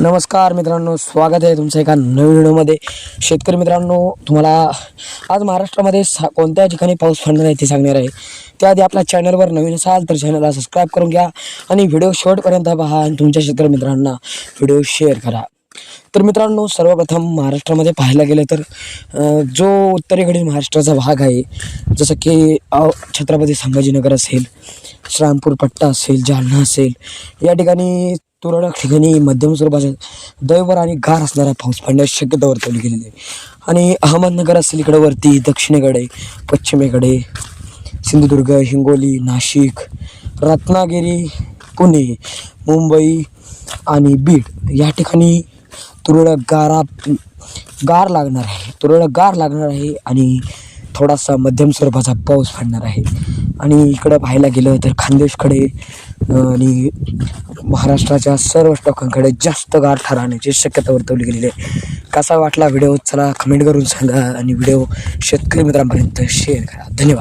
नमस्कार मित्रांनो स्वागत आहे तुमचं एका नवीन व्हिडिओमध्ये. शेतकरी मित्रांनो तुम्हाला आज महाराष्ट्रामध्ये सा कोणत्या ठिकाणी पाऊस पडणार आहे ते सांगणार आहे. त्याआधी आपल्या चॅनलवर नवीन असाल तर चॅनलला सबस्क्राईब करून घ्या आणि व्हिडिओ शेवटपर्यंत पहा आणि तुमच्या शेतकरी मित्रांना व्हिडिओ शेअर करा. तर मित्रांनो सर्वप्रथम महाराष्ट्रामध्ये पाहायला गेलं तर जो उत्तरेकडील महाराष्ट्राचा भाग आहे जसं की छत्रपती संभाजीनगर असेल श्रामपूर पट्टा असेल जालना असेल या ठिकाणी तुरळक ठिकाणी मध्यम स्वरूपाचा दैवर आणि गार असणारा पाऊस पडण्याची शक्यता वर्तवली गेलेली आहे. आणि अहमदनगर असेल इकडे वरती दक्षिणेकडे पश्चिमेकडे सिंधुदुर्ग हिंगोली नाशिक रत्नागिरी पुणे मुंबई आणि बीड या ठिकाणी तुरळक गारा गार लागणार आहे. तुरळक गार लागणार आहे आणि थोडासा मध्यम स्वरूपाचा पाऊस पडणार आहे. आणि इकडं पाहायला गेलं तर खानदेशकडे आणि महाराष्ट्राच्या सर्व स्टॉकांकडे जास्त गार ठरवण्याची शक्यता वर्तवली गेलेली आहे. कसा वाटला व्हिडिओ? चला कमेंट करून सांगा आणि व्हिडिओ शेतकरी मित्रांपर्यंत शेअर करा. धन्यवाद.